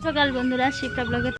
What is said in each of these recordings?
সকাল বন্ধুরা শিক্ষা ব্লগে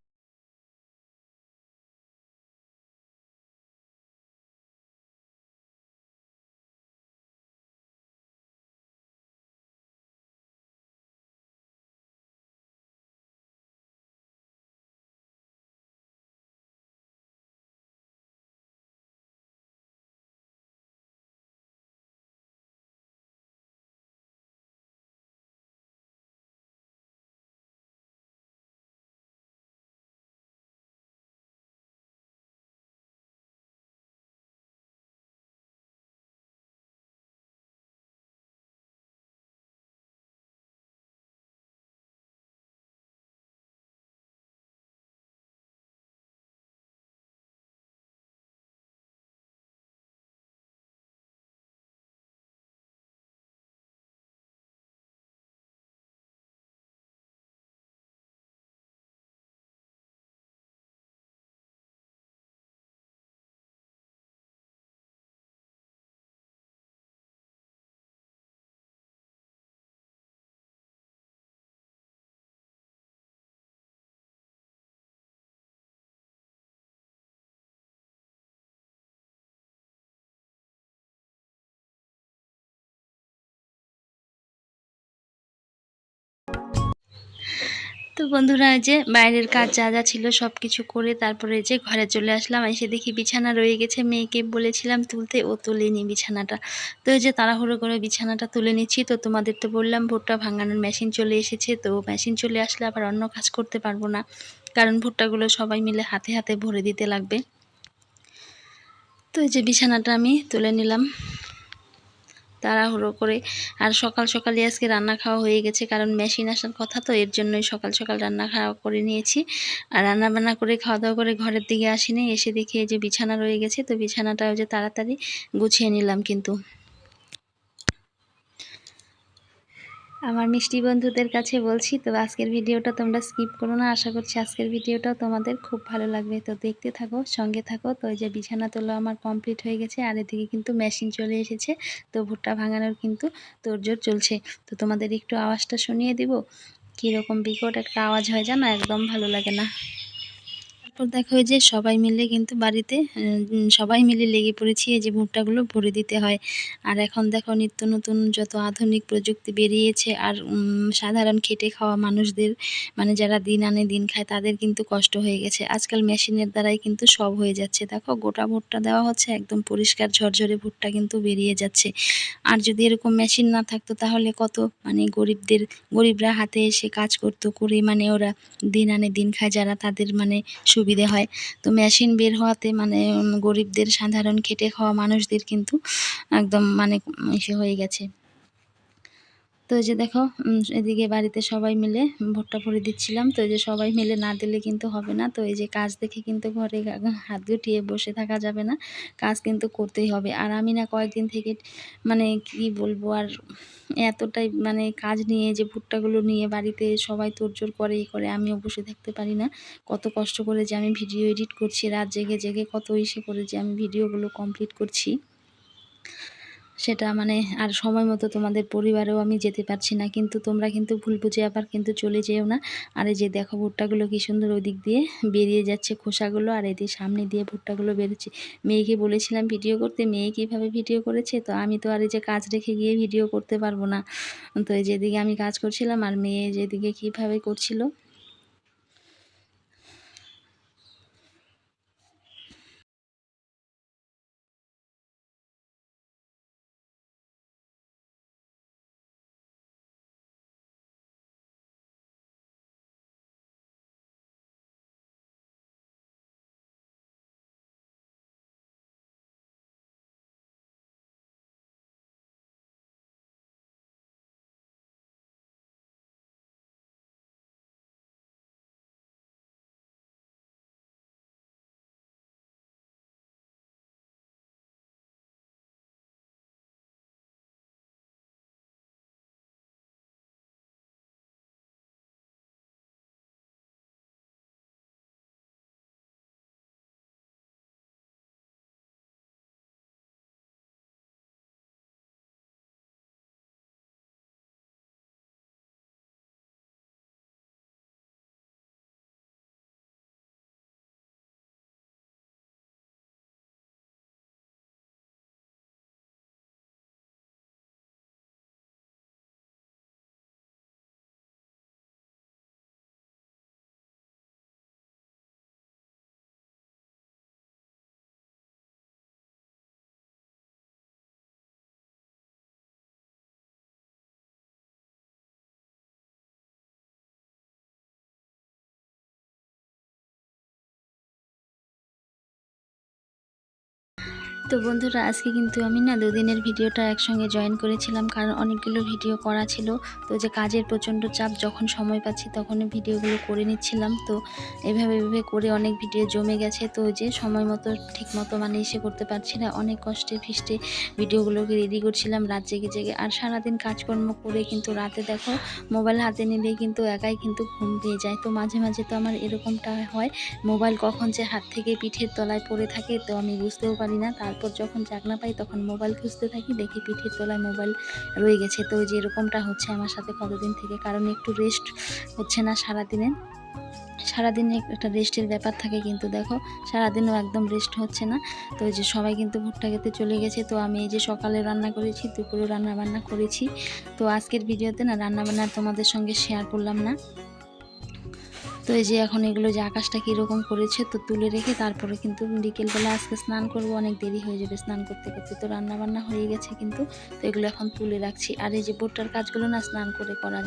তো বন্ধুরা যে বাইরের কাজ যা যা ছিল সব কিছু করে তারপরে যে ঘরে চলে আসলাম। এসে দেখি বিছানা রয়ে গেছে। মেয়েকে বলেছিলাম তুলতে, ও তুলেনি বিছানাটা। তো এই যে তাড়াহুড়ো করে বিছানাটা তুলে নিচ্ছি। তো তোমাদের তো বললাম, ভুট্টা ভাঙানোর মেশিন চলে এসেছে। তো মেশিন চলে আসলে আবার অন্য কাজ করতে পারব না। কারণ ভুট্টাগুলো সবাই মিলে হাতে হাতে ভরে দিতে লাগবে। তো এই যে বিছানাটা আমি তুলে নিলাম। তাড়াহুড়ো করে। আর সকাল সকালই আজকে রান্না খাওয়া হয়ে গেছে, কারণ মেশিন আসার কথা তো, এর জন্যই সকাল সকাল রান্না খাওয়া করে নিয়েছি। আর রান্না বান্না করে খাওয়া দাওয়া করে ঘরের দিকে আসিনি, এসে দেখি এই যে বিছানা রয়ে গেছে, তো বিছানাটা ওই যে তাড়াতাড়ি গুছিয়ে নিলাম কিন্তু। আমার মিষ্টি বন্ধুদের কাছে বলছি, তো আজকের ভিডিওটা তোমরা স্কিপ করো না। আশা করছি আজকের ভিডিওটা তোমাদের খুব ভালো লাগবে। তো দেখতে থাকো, সঙ্গে থাকো। তো ওই যে বিছানা তোলা আমার কমপ্লিট হয়ে গেছে, আর এদিকে কিন্তু মেশিন চলে এসেছে। তো ভুট্টা ভাঙানোর কিন্তু তোড়জোড় চলছে। তো তোমাদের একটু আওয়াজটা শুনিয়ে দিব? কীরকম বিকট একটা আওয়াজ হয় জানো? একদম ভালো লাগে না। তারপর দেখো যে সবাই মিলে কিন্তু বাড়িতে সবাই মিলে লেগে পড়েছি এই যে ভুট্টাগুলো ভরে দিতে হয়। আর এখন দেখো নিত্য নতুন যত আধুনিক প্রযুক্তি বেরিয়েছে আর সাধারণ খেটে খাওয়া মানুষদের মানে যারা দিন আনে দিন খায় তাদের কিন্তু কষ্ট হয়ে গেছে। আজকাল মেশিনের দ্বারাই কিন্তু সব হয়ে যাচ্ছে। দেখো গোটা ভুট্টা দেওয়া হচ্ছে, একদম পরিষ্কার ঝরঝরে ভুট্টা কিন্তু বেরিয়ে যাচ্ছে। আর যদি এরকম মেশিন না থাকতো তাহলে কত মানে গরিবদের, গরিবরা হাতে এসে কাজ করতো করে মানে ওরা দিন আনে দিন খায় যারা তাদের মানে সুবিধা সুবিধে হয়। তো মেশিন বের হওয়াতে মানে গরিবদের সাধারণ খেটে খাওয়া মানুষদের কিন্তু একদম মানে ইসে হয়ে গেছে। তো এই যে দেখো এদিকে বাড়িতে সবাই মিলে ভুট্টা ভরে দিচ্ছিলাম। তো এই যে সবাই মিলে না দিলে কিন্তু হবে না। তো এই যে কাজ দেখে কিন্তু ঘরে হাত গুটিয়ে বসে থাকা যাবে না। কাজ কিন্তু করতেই হবে। আর আমি না কয়েকদিন থেকে মানে কি বলব, আর এতটাই মানে কাজ নিয়ে, যে ভুট্টাগুলো নিয়ে বাড়িতে সবাই তোড়জোড় করে ই করে আমিও বসে থাকতে পারি না। কত কষ্ট করে যে আমি ভিডিও এডিট করছি, রাত জেগে জেগে কত ইসে করে যে আমি ভিডিওগুলো কমপ্লিট করছি। সেটা মানে আর সময় মতো তোমাদের পরিবারেও আমি যেতে পারছি না। কিন্তু তোমরা কিন্তু ভুল বুঝে আবার কিন্তু চলে যেও না। আর এই যে দেখো ভুট্টাগুলো কি সুন্দর ওই দিক দিয়ে বেরিয়ে যাচ্ছে খোসাগুলো আর এদিকে সামনে দিয়ে ভুট্টাগুলো বেরোচ্ছে। মেয়েকে বলেছিলাম ভিডিও করতে, মেয়ে কীভাবে ভিডিও করেছে? তো আমি তো আর এই যে কাজ রেখে গিয়ে ভিডিও করতে পারব না। তো যেদিকে আমি কাজ করছিলাম আর মেয়ে যেদিকে কীভাবে করছিল তো বন্ধুরা, আজকে কিন্তু আমি না দুদিনের ভিডিওটা একসঙ্গে জয়েন করেছিলাম, কারণ অনেকগুলো ভিডিও করা ছিল। তো যে কাজের প্রচণ্ড চাপ, যখন সময় পাচ্ছি তখনই ভিডিওগুলো করে নিচ্ছিলাম। তো এভাবে এভাবে করে অনেক ভিডিও জমে গেছে। তো যে সময় মতো, ঠিক মতো মানে এসে করতে পারছি না। অনেক কষ্টে ফিস্টে ভিডিওগুলোকে রেডি করছিলাম রাত জেগে জেগে। আর সারাদিন কাজকর্ম করে কিন্তু রাতে দেখো মোবাইল হাতে নিলেই কিন্তু একাই কিন্তু ঘুম পেয়ে যায়। তো মাঝে মাঝে তো আমার এরকমটা হয় মোবাইল কখন যে হাত থেকে পিঠের তলায় পড়ে থাকে তো আমি বুঝতেও পারি না। তারপর যখন চাকনা পাই তখন মোবাইল খুঁজতে থাকি, দেখি পিঠের তলায় মোবাইল রয়ে গেছে। তো যে এরকমটা হচ্ছে আমার সাথে কতদিন থেকে, কারণ একটু রেস্ট হচ্ছে না সারাদিনে। সারাদিনে একটা রেস্টের ব্যাপার থাকে কিন্তু দেখো, সারাদিনও একদম রেস্ট হচ্ছে না। তো যে সবাই কিন্তু ভুট্টা খেতে চলে গেছে, তো আমি এই যে সকালে রান্না করেছি, দুপুরে রান্না বান্না করেছি। তো আজকের ভিডিওতে না রান্না বান্না তোমাদের সঙ্গে শেয়ার করলাম না। তো এই যে এখন এগুলো যে আকাশটা কীরকম করেছে তো তুলে রেখে তারপরে কিন্তু বিকেলবেলা আজকে স্নান করব, অনেক দেরি হয়ে যাবে স্নান করতে করতে। তো রান্না বান্না হয়ে গেছে কিন্তু, তো এগুলো এখন তুলে রাখছি। আর এই যে বোটটার কাজগুলো না স্নান করে করা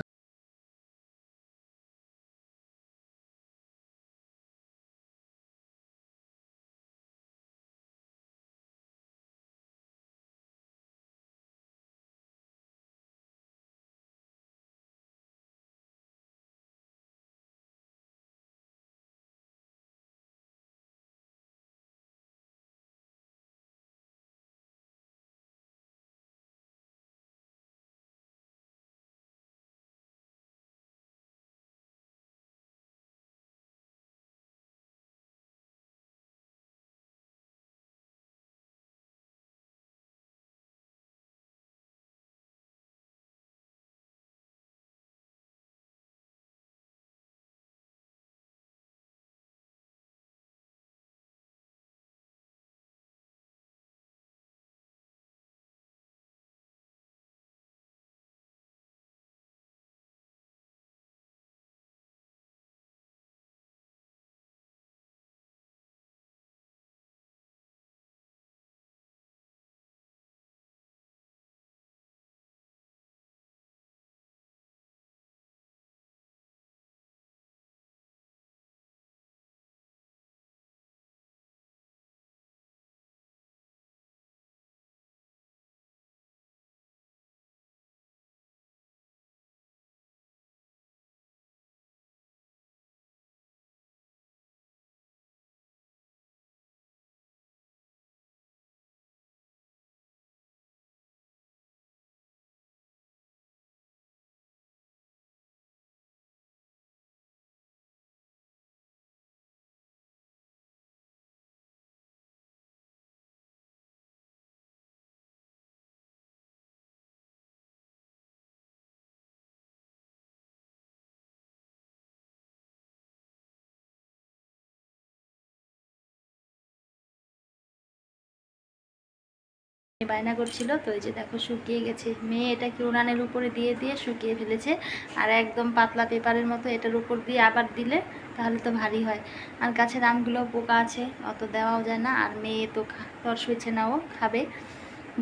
বায়না করছিল, তো এই যে দেখো শুকিয়ে গেছে। মেয়ে এটাকে উনানের উপরে দিয়ে দিয়ে শুকিয়ে ফেলেছে। আর একদম পাতলা পেপারের মতো এটার উপর দিয়ে আবার দিলে তাহলে তো ভারী হয়। আর গাছের আমগুলো পোকা আছে, অত দেওয়াও যায় না। আর মেয়ে তো তর শুয়েছে না, ও খাবে।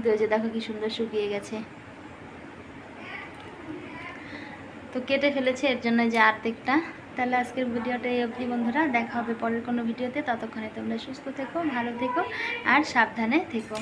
তো যে দেখো কি সুন্দর শুকিয়ে গেছে। তো কেটে ফেলেছে, এর জন্য যে আর্ধেকটা। তাহলে আজকের ভিডিওটা এই অবধি বন্ধুরা। দেখা হবে পরের কোনো ভিডিওতে। ততক্ষণে তোমরা সুস্থ থেকো, ভালো থেকো, আর সাবধানে থেকো।